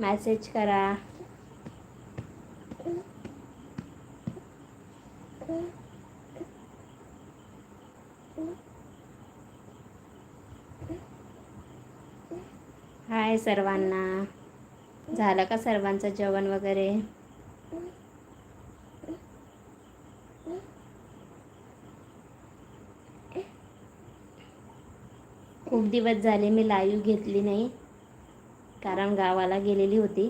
Message करा. हाय सर्वांना. झालं का सर्वांचं जेवण वगैरे? खूप दिवस झाले मी लाईव्ह घेतली नाही. कारण गावाला गेलेली होती.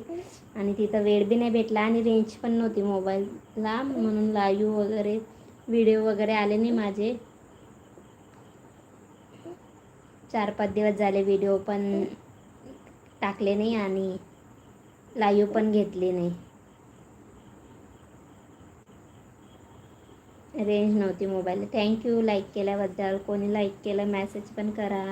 आणि तिथं वेळ बी नाही भेटला आणि रेंज पण नव्हती मोबाईलला म्हणून लाईव्ह वगैरे व्हिडिओ वगैरे आले नाही माझे. चार पाच दिवस झाले व्हिडिओ पण टाकले नाही आणि लाईव्ह पण घेतली नाही. रेंज नव्हती मोबाईल थँक्यू लाईक केल्याबद्दल. कोणी लाईक केलं मॅसेज पण करा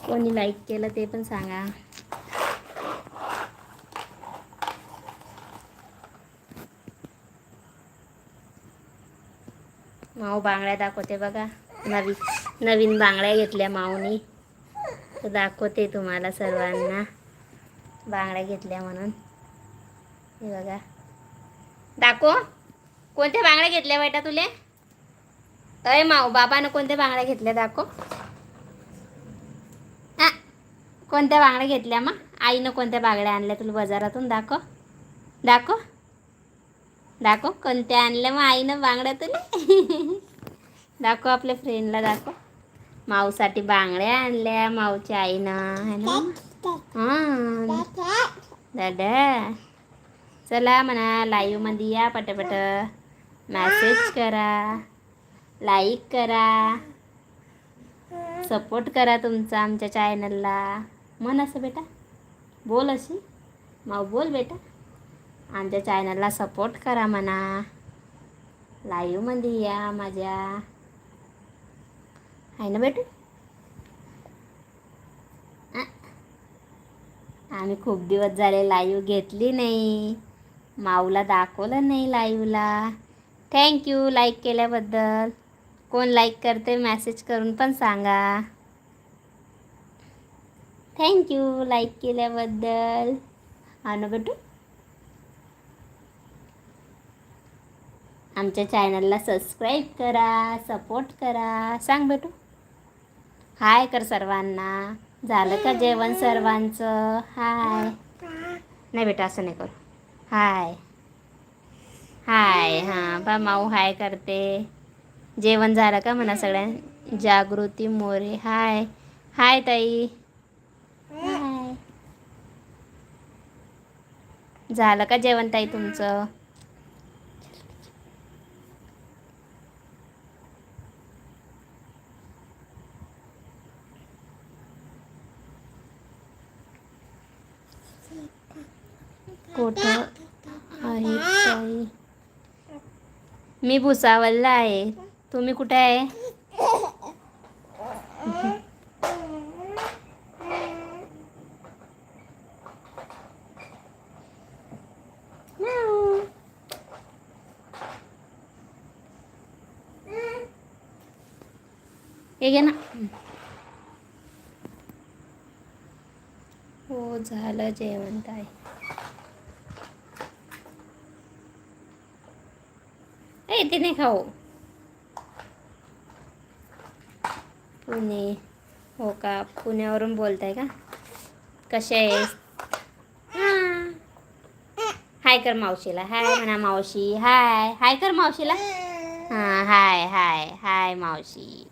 कोणी लाईक केलं ते पण सांगा. माऊ बांगड्या दाखवते बघा. नवीन नवीन बांगड्या घेतल्या माऊनी. तर दाखवते तुम्हाला सर्वांना. बांगड्या घेतल्या म्हणून. हे बघा. दाखव. कोणत्या बांगड्या घेतल्या बेटा तुले? अय माऊ बाबानं कोणत्या बांगड्या घेतल्या दाखव. कोणत्या बांगड्या घेतल्या मग? आईनं कोणत्या बांगड्या आणल्या? तुला बाजारातून दाखव. दाखव. दाखव कोणत्या आणल्या मग आईनं बांगड्या तुला दाखव आपल्या फ्रेंडला दाखव. माऊसाठी बांगड्या आणल्या माऊच्या आईनं. है ना हां. दादा. चला म्हणा लाईव्हमध्ये या पटापट. मॅसेज करा. लाईक करा. सपोर्ट करा तुमचा आमच्या चॅनलला म्हण असं बेटा? बोल अशी. माऊ बोल बेटा. आमच्या चॅनलला सपोर्ट करा म्हणा. लाईव्हमध्ये या माझ्या. आहे ना बेटू? आम्ही खूप दिवस झाले लाईव्ह घेतली नाही. माऊला दाखवलं नाही लाईव्हला थँक्यू लाईक केल्याबद्दल. कोण लाईक करते मॅसेज करून पण सांगा. थँक्यू लाईक केल्याबद्दल. हा ना बेटू आमच्या चॅनलला सबस्क्राईब करा सपोर्ट करा. सांग बेटू हाय कर सर्वांना. झालं का जेवण सर्वांचं? हाय नाही बेटा असं नाही करू. हाय हाय हां बा माऊ हाय करते. जेवण झालं का म्हणा सगळ्यां? जागृती मोरे. हाय हाय ताई हाय झालं का जेवण ताई तुमचं? कुठं आहे ताई? मी भुसावलला आहे. तुम्ही कुठे आहे? हे घे ना. हो झालं जेवण काय ए ते नाही खाऊ. पुणे. हो का? पुण्यावरून बोलताय का? कसे आहेस? हाय कर मावशीला. हाय म्हणा मावशी. हाय. हाय कर मावशीला. हां हाय हाय. हाय मावशी.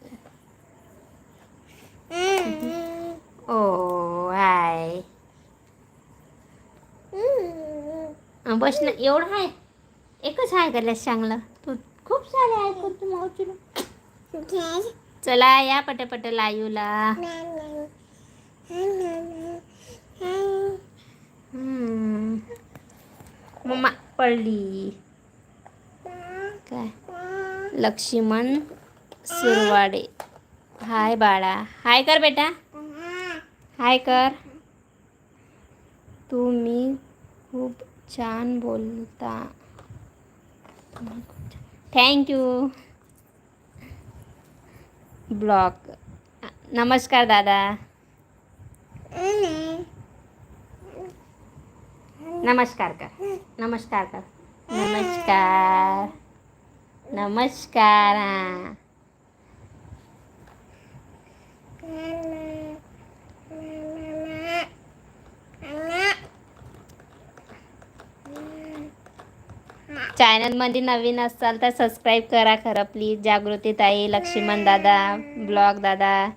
ओ बस ना एवढं आहे एकच आहे करल्यास चांगलं तू खूप सारे आहे करतो मावशीला. चला या पटापट लायूला. मम्मा पडली. काय? लक्ष्मण सुरवाडे. हाय बाळा. हाय कर बेटा. हाय कर. तुम्ही खूप छान बोलता. थँक्यू ब्लॉग नमस्कार दादा. नमस्कार कर. नमस्कार कर. नमस्कार. नमस्कार. हां. चॅनलमध्ये नवीन असाल तर सबस्क्राईब करा खरं प्लीज. जागृती ताई लक्ष्मण दादा ब्लॉग दादा.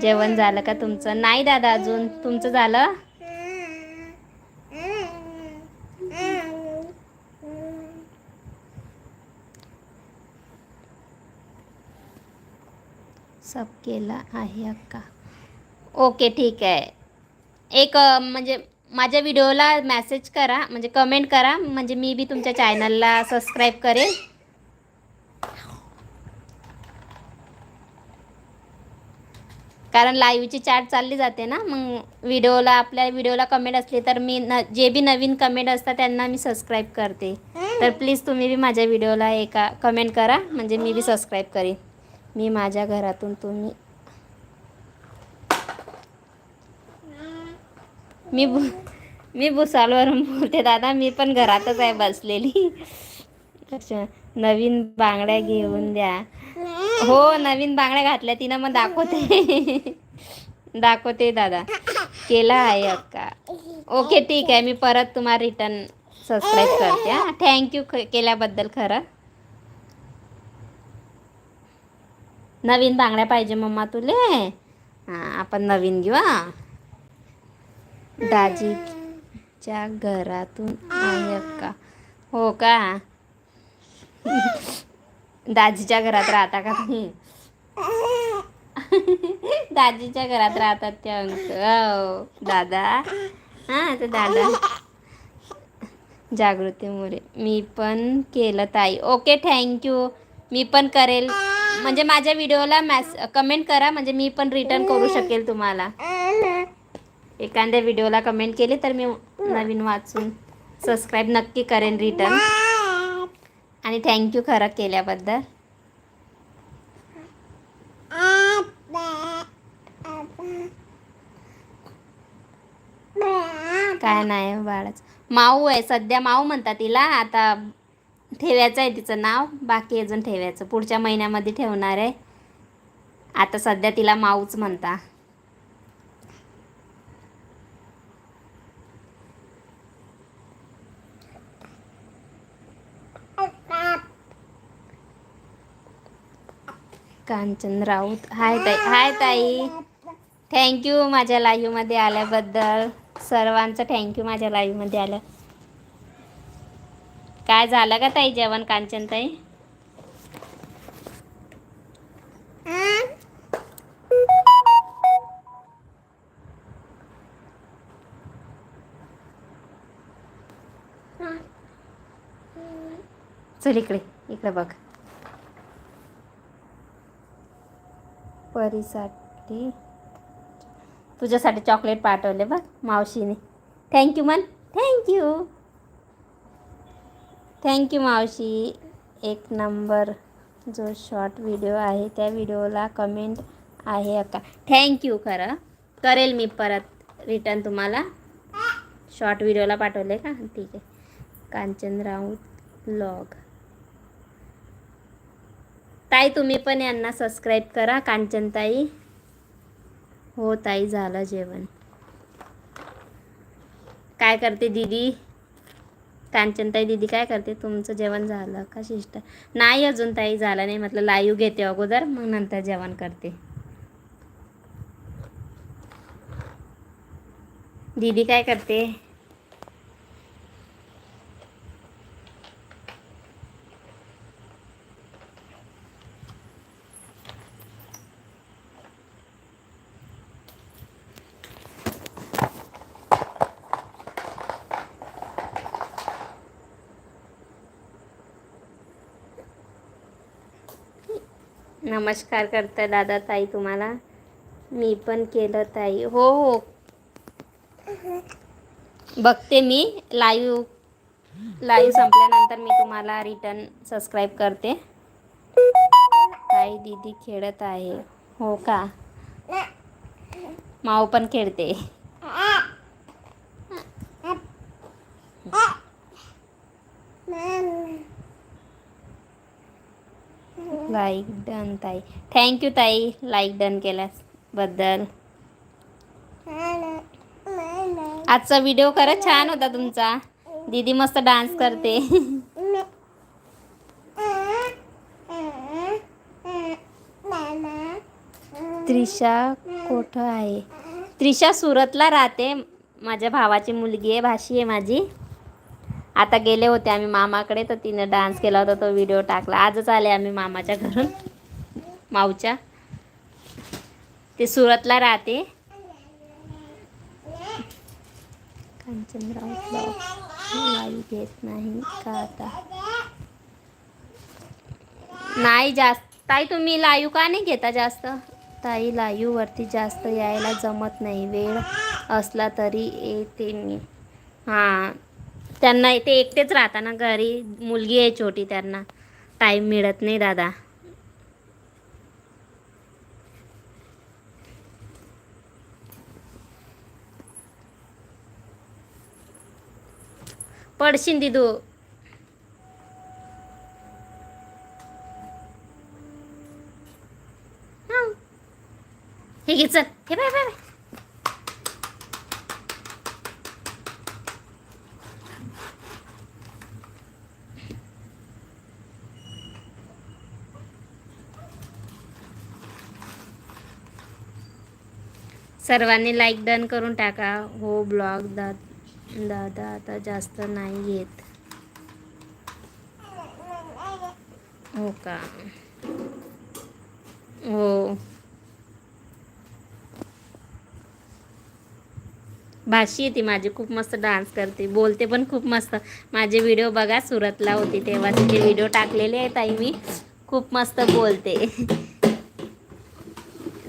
जेवण झालं का तुमचं? नाही दादा अजून. तुमचं झालं? सब केला आहे अक्का. ओके ठीक आहे. एक म्हणजे माझ्या व्हिडिओला मॅसेज करा म्हणजे कमेंट करा म्हणजे मी बी तुमच्या चॅनलला सबस्क्राईब करेन कारण लाईव्हची चॅट चालली जाते ना मग व्हिडिओला आपल्या व्हिडिओला कमेंट असली तर मी न जे बी नवीन कमेंट असतात त्यांना मी सबस्क्राईब करते. तर प्लीज तुम्ही बी माझ्या व्हिडिओला एका कमेंट करा म्हणजे मी बी सबस्क्राईब करेन. मी माझ्या घरातून तुम्ही मी बु मी भुसालवरून बोलते दादा मी पण घरातच आहे बसलेली. अच्छा नवीन बांगड्या घेऊन द्या. हो नवीन बांगड्या घातल्या तिनं मग दाखवते. दाखवते दादा. केला आहे अक्का ओके ठीक आहे मी परत तुम्हाला रिटर्न सबस्क्राईब करते हां. थँक्यू केल्याबद्दल खरं. नवीन बांगड्या पाहिजे मम्मा तुले. हां आपण नवीन घेऊ हां. दाजीच्या घरातून आहे का हो का? दाजीच्या घरात राहता का तुम्ही? दाजीच्या घरात राहतात ते अंक हो दादा. हां तर दादा. जागृतीमुळे मी पण केलं ताई. ओके थँक्यू मी पण करेल. म्हणजे माझ्या व्हिडिओला मॅस कमेंट करा. म्हणजे मी पण रिटर्न करू शकेल तुम्हाला. एखाद्या व्हिडिओला कमेंट केली तर मी नवीन वाचून सबस्क्राईब नक्की करेन रिटर्न. आणि थँक्यू खरं केल्याबद्दल. काय नाही बाळच. माऊ आहे सध्या माऊ म्हणतात तिला. आता ठेवायचं आहे तिचं नाव. बाकी अजून ठेवायचं. पुढच्या महिन्यामध्ये ठेवणार आहे. आता सध्या तिला माऊच म्हणता. कांचन राऊत. हाय ताई हाय ताई. थँक्यू माझ्या लाईव्हमध्ये आल्याबद्दल. सर्वांचं थँक्यू माझ्या लाईव्हमध्ये आलं. काय झालं का ताई जेवण कांचन ताई? चल इकडे इकडे बघ. परीसाठी. तुझ्यासाठी चॉकलेट पाठवले बघ मावशीने. थँक्यू मन. थँक्यू थँक्यू मावशी. एक नंबर जो शॉर्ट व्हिडिओ आहे त्या व्हिडिओला कमेंट आहे अक्का थँक्यू खरं. करेल मी परत रिटर्न तुम्हाला. शॉर्ट व्हिडिओला पाठवले का? ठीक आहे. कांचन राऊत ब्लॉग ताई तुम्ही पण यांना सबस्क्राईब करा कांचनताई. हो ताई झालं जेवण. काय करते दीदी? कांचनताई दीदी काय करते? तुमचं जेवण झालं का शिष्ट? नाही अजून ताई झालं नाही. म्हटलं लाईव्ह घेते अगोदर मग नंतर जेवण करते. दीदी काय करते? नमस्कार करते दादा ताई तुम्हाला. मी पण केलं ताई. हो हो. बघते मी. लाईव्ह लाईव्ह संपल्यानंतर मी तुम्हाला रिटर्न सबस्क्राईब करते. ताई दीदी खेळत आहे. हो का? माऊ पण खेळते. लाईक डन ताई. थँक्यू ताई लाईक डन केल्याबद्दल. आजचा व्हिडिओ खरंच छान होता तुमचा. दीदी मस्त डान्स करते. त्रिशा कुठं आहे? त्रिशा सुरतला राहते. माझ्या भावाची मुलगी आहे भाषी आहे माझी. आता गेले होते आम्ही मामाकडे तर तिने डान्स केला होता तो व्हिडिओ टाकला. आजच आले आम्ही मामाच्या घरून. माऊच्या. ते सुरतला राहते. कांचनराव घेत नाही का आता? नाही जास्त. ताई तुम्ही लाईव का नाही घेता जास्त? ताई लाईववरती जास्त यायला जमत नाही. वेळ असला तरी येते मी. हां. त्यांना ते एकटेच राहता ना घरी. मुलगी आहे छोटी त्यांना. टाईम मिळत नाही दादा. पडशीन दिदू हे घे चल. हे बाय बाय बाय. सर्वांनी लाईक डन करून टाका. हो ब्लॉग दा दादा आता जास्त नाही येत. हो का? हो. भाषी आहे ती माझी खूप मस्त डान्स करते. बोलते पण खूप मस्त. माझे व्हिडिओ बघा सुरतला होती तेव्हा तिचे व्हिडिओ टाकलेले आहेत ताई मी. खूप मस्त बोलते.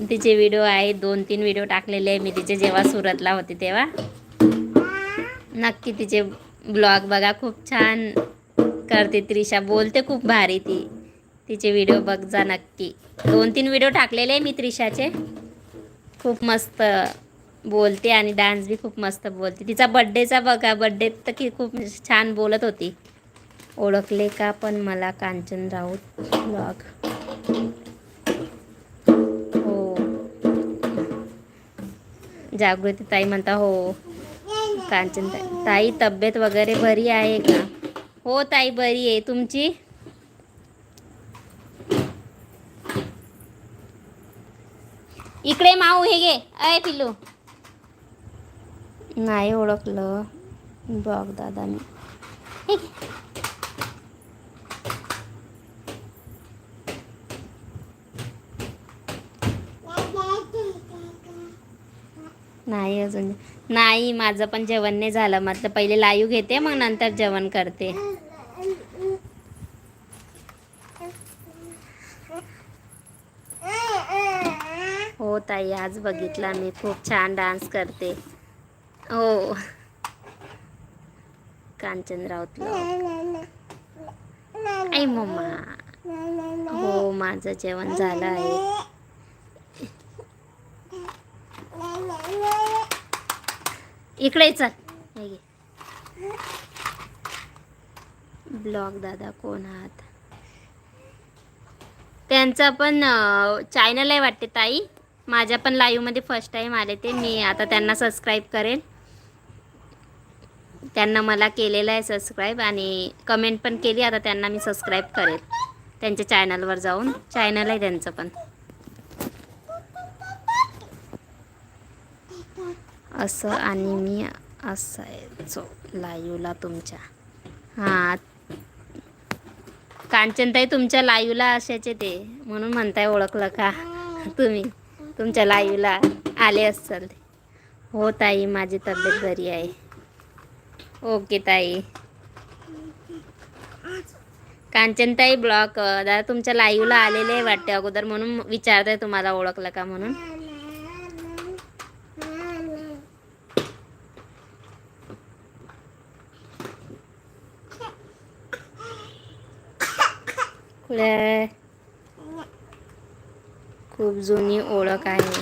तिचे व्हिडिओ आहे दोन तीन व्हिडिओ टाकलेले आहे. मी तिचे जेव्हा सुरतला होते तेव्हा. नक्की तिचे ब्लॉग बघा खूप छान करते त्रिशा. बोलते खूप भारी ती. तिचे व्हिडिओ बघ जा नक्की. दोन तीन व्हिडिओ टाकलेले आहे मी त्रिशाचे. खूप मस्त बोलते आणि डान्स बी खूप मस्त बोलते. तिचा बड्डेचा बघा. बड्डे तर की खूप छान बोलत होती. ओळखले का पण मला कांचन राऊत ब्लॉग जागृती ताई म्हणता हो. कांचन ताई. ताई तब्येत वगैरे बरी आहे का? हो ताई बरी आहे. तुमची? इकडे माऊ हे घे. अय पिल्लू. नाही ओळखलं. बघ दादा मी. हे घे. नाही अजून. नाही माझं पण जेवण नाही झालं. म्हटलं पहिले लाईव्ह घेते मग नंतर जेवण करते. हो ताई आज बघितला मी खूप छान डान्स करते. हो. कांचन राऊतला आई मम्मा. हो माझं जेवण झालं आहे. इकडे चल. ब्लॉग दादा कोण आहात? त्यांचा पण चॅनल आहे वाटते ताई. माझ्या पण लाईव्हमध्ये फर्स्ट टाईम आले ते. मी आता त्यांना सबस्क्राईब करेन. त्यांना मला केलेलं आहे सबस्क्राईब आणि कमेंट पण केली. आता त्यांना मी सबस्क्राईब करेन त्यांच्या चॅनलवर जाऊन. चॅनल आहे त्यांचं पण. असं आणि मी असायचो लाईव्हला तुमच्या. हां. कांचनताई तुमच्या लाईव्हला असायचे ते म्हणून म्हणताय ओळखलं का? तुम्ही तुमच्या लाईव्हला आले असाल हो ताई माझी तब्येत बरी आहे. ओके ताई. कांचनताई ब्लॉक दादा तुमच्या लाईव्हला आलेले आहे वाटते अगोदर म्हणून विचारताय तुम्हाला ओळखलं का म्हणून? ओळखलं खूप जुनी ओळख आहे.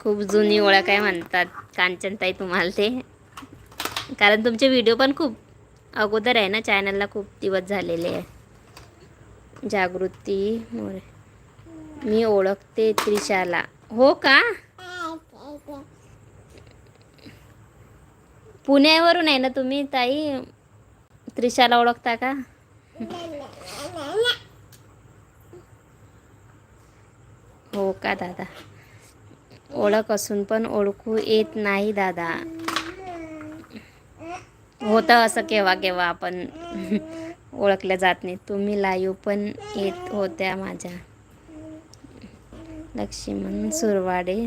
खूप जुनी ओळख आहे म्हणतात कांचनताई तुम्हाला ते. कारण तुमचे व्हिडिओ पण खूप अगोदर आहे ना चॅनलला खूप दिवस झालेले आहे. जागृती मोरे. मी ओळखते त्रिशाला. हो का? पुण्यावरून आहे ना तुम्ही ताई? त्रिशाला ओळखता का? हो का दादा? ओळख असून पण ओळखू येत नाही दादा. होतं असं केव्हा केव्हा आपण ओळखल्या जात नाही. तुम्ही लाईव्ह पण येत होत्या माझ्या. लक्ष्मण सुरवाडे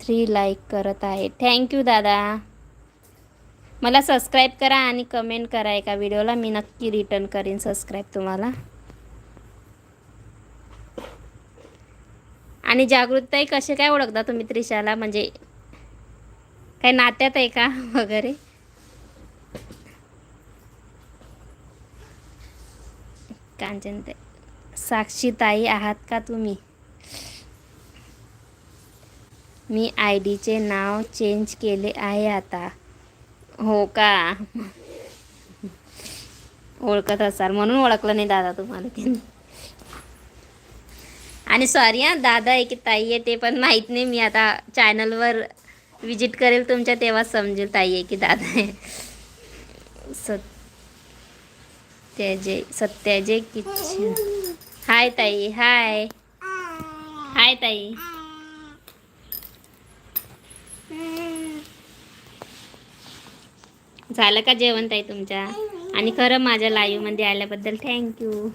थ्री लाईक करत आहे. थँक्यू दादा. मला सबस्क्राईब करा आणि कमेंट करा एका व्हिडिओला मी नक्की रिटर्न करीन सबस्क्राईब तुम्हाला. आणि जागृतताई कसे काय ओळखता तुम्ही त्रिशाला? म्हणजे काही नात्यात आहे का वगैरे? कांचनताई साक्षीताई आहात का तुम्ही? मी आय डीचे नाव चेंज केले आहे आता. हो का? ओळखत असाल. म्हणून ओळखलं नाही दादा तुम्हाला ते आणि सॉरी हां दादा आहे की ताई आहे ते पण माहीत नाही. मी आता चॅनलवर विजिट करेल तुमच्या तेव्हा समजेल ताई आहे की दादा आहे. सत्याजे सत्याजे किचन. हाय ताई हाय. हाय ताई. झालं का जेवण ताई तुमच्या? आणि खरं माझ्या लाईव्हमध्ये आल्याबद्दल थँक्यू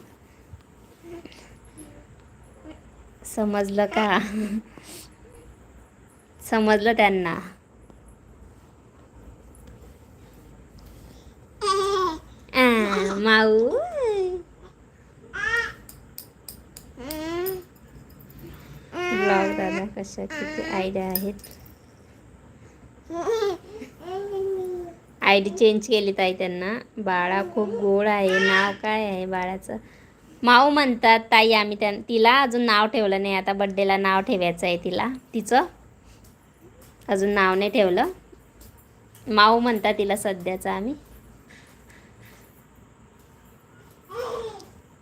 समजलं का? समजलं त्यांना. माऊ. ब्लॉग दादा कशा किती आयडिया आहेत? आय डी चेंज केली ताई त्यांना. बाळा खूप गोड आहे. नाव काय आहे बाळाचं? माऊ म्हणतात ताई आम्ही त्या तिला अजून नाव ठेवलं नाही. आता बड्डेला नाव ठेवायचं आहे तिला. तिचं? अजून नाव नाही ठेवलं. माऊ म्हणतात तिला सध्याचं आम्ही.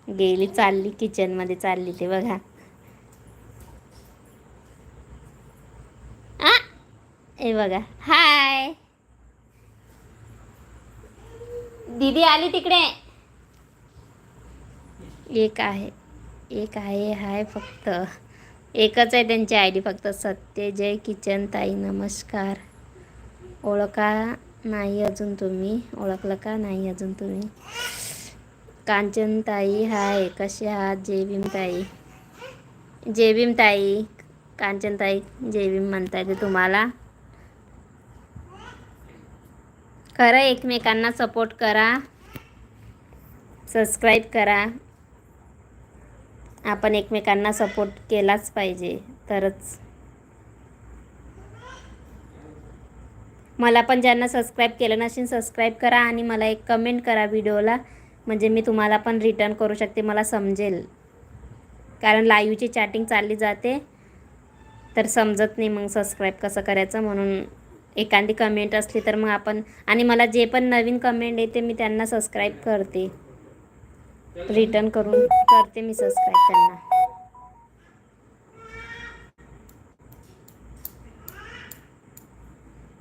गेली चालली किचनमध्ये चालली ते बघा. आ? हे बघा. हाय दीदी आली तिकडे. एक आहे. एक आहे हाय फक्त. एकच आहे त्यांची आय डी फक्त. सत्यजय किचन ताई नमस्कार. ओळखा नाही अजून तुम्ही. ओळखलं का नाही अजून तुम्ही? कांचन ताई हाय. कसे आहात? जय ताई. जय ताई कांचन ताई जय म्हणता येते तुम्हाला. खरं एकमेकांना सपोर्ट करा. सबस्क्राईब करा. आपण एकमेकांना सपोर्ट केलाच पाहिजे तरच. मला पण ज्यांना सबस्क्राईब केलं नसेल सबस्क्राईब करा आणि मला एक कमेंट करा व्हिडिओला म्हणजे मी तुम्हाला पण रिटर्न करू शकते मला समजेल. कारण लाईव्हची चॅटिंग चालली जाते. तर समजत नाही मग सबस्क्राईब कसं करायचं म्हणून. एखादी कमेंट असली तर मग आपण आणि मला जे पण नवीन कमेंट येते मी त्यांना सबस्क्राईब करते. रिटर्न करून करते मी सबस्क्राईब त्यांना.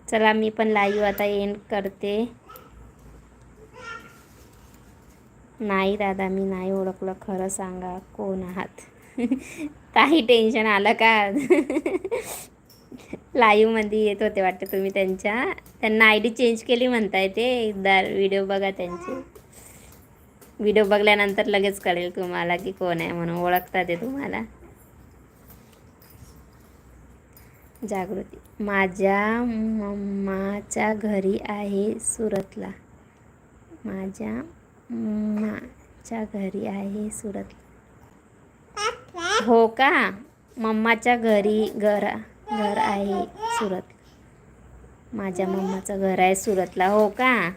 चला मी पण लाईव्ह आता एंड करते. नाही दादा मी नाही ओळखलं. खरं सांगा कोण आहात? काही टेन्शन आलं का लाईव्हमध्ये येत होते वाटतं तुम्ही त्यांच्या. त्यांना आय डी चेंज केली म्हणताय ते. एकदा व्हिडिओ बघा त्यांचे. व्हिडिओ बघल्यानंतर लगेच कळेल तुम्हाला की कोण आहे म्हणून ओळखता ते तुम्हाला. जागृती. माझ्या मम्माच्या घरी आहे सुरतला. माझ्या मम्माच्या घरी आहे सुरतला. हो का? मम्माच्या घरी घरा घर आहे सुरत. माझ्या मम्माचं घर आहे सुरतला हो का?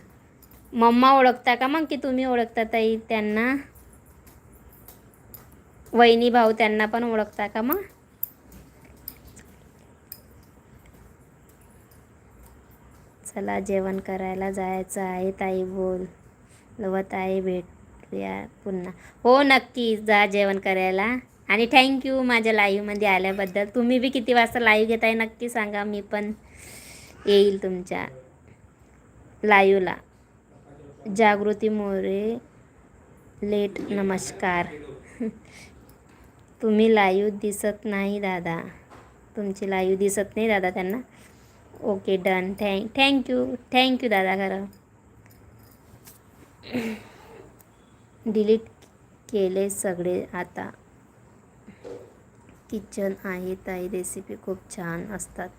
मम्मा ओळखता का मग की तुम्ही ओळखता ताई त्यांना? वहिनी भाऊ त्यांना पण ओळखता का मग? चला जेवण करायला जायचं आहे ताई बोल. लवत आहे भेटूया पुन्हा. हो नक्की जा जेवण करायला. आणि थँक्यू माझ्या लाईव्हमध्ये आल्याबद्दल. तुम्ही बी किती वाजता लाईव्ह घेताय नक्की सांगा. मी पण येईल तुमच्या लाईव्हला जागृती मोरे लेट नमस्कार. तुम्ही लाईव्ह दिसत नाही दादा. तुमची लाईव्ह दिसत नाही दादा त्यांना. Okay done thank thank you thank you दादा खरं. डिलीट केले सगळे आता. किचन आहे ताई. रेसिपी खूप छान असतात.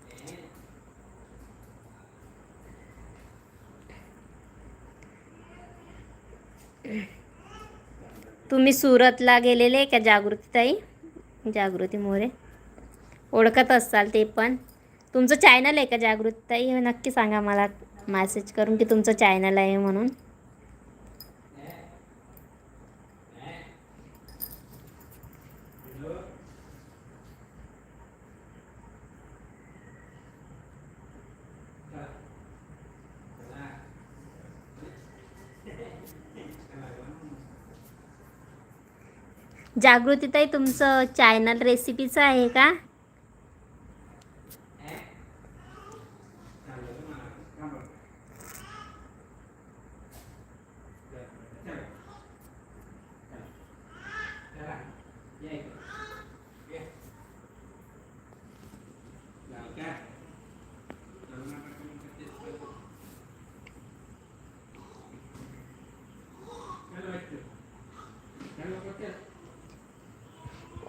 तुम्ही सुरतला गेलेले का जागृती ताई? जागृती मोरे. ओळखत असाल ते पण. तुमचं चॅनल आहे का जागृती ताई? नक्की सांगा मला. मॅसेज करून की तुमचं चॅनल आहे म्हणून. जागृतीताई तुमचं चॅनल रेसिपीचं आहे का?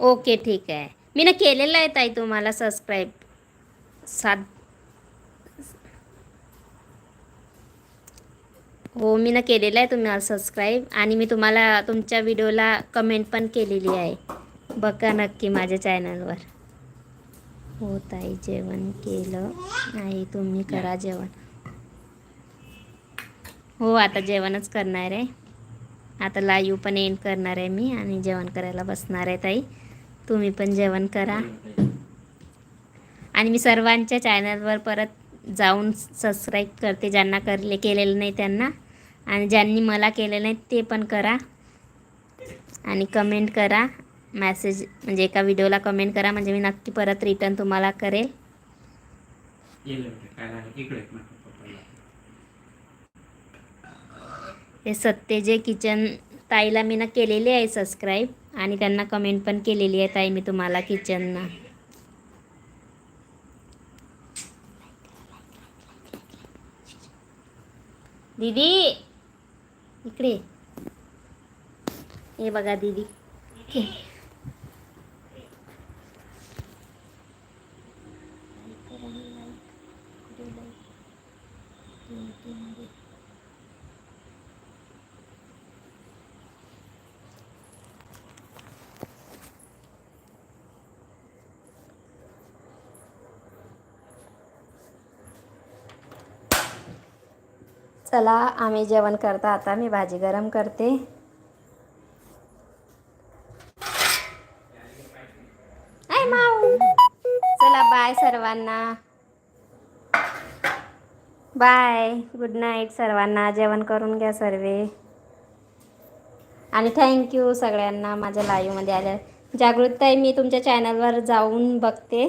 ओके ठीक आहे. मी ना केलेलं आहे ताई तुम्हाला सबस्क्राईब सात हो मी ना केलेलं आहे तुम्हाला सबस्क्राईब आणि मी तुम्हाला तुमच्या व्हिडिओला कमेंट पण केलेली आहे. बघा नक्की माझ्या चॅनलवर हो ताई जेवण केलं. नाही तुम्ही करा जेवण. हो आता जेवणच करणार आहे. आता लाईव्ह पण एंड करणार आहे मी आणि जेवण करायला बसणार आहे ताई. तुम्ही पण जेवण करा. आणि मी सर्वांच्या चॅनलवर परत जाऊन सबस्क्राईब करते ज्यांना करले केलेलं नाही त्यांना. आणि ज्यांनी मला केलेलं नाही ते पण करा. आणि कमेंट करा. मॅसेज म्हणजे एका व्हिडिओला कमेंट करा. म्हणजे मी नक्की परत रिटर्न तुम्हाला करेल. हे सत्य जे किचन ताईला मी ना केलेले आहे सबस्क्राईब आणि त्यांना कमेंट पण केलेली आहे ताई मी तुम्हाला किचनना दीदी इकडे. हे बघा दीदी. चला आम्ही जेवण करता. आता मी भाजी गरम करते. आय माऊ. चला बाय सर्वांना. बाय गुड नाईट सर्वांना. जेवण करून घ्या सर्वे. आणि थँक्यू सगळ्यांना माझ्या लाईव्हमध्ये आल्या. जागृतताई मी तुमच्या चॅनलवर जाऊन बघते.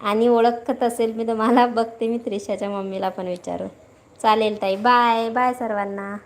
आणि ओळखत असेल मी तुम्हाला बघते मी त्रिशाच्या मम्मीला पण विचारू चालेल ताई. बाय बाय सर्वांना.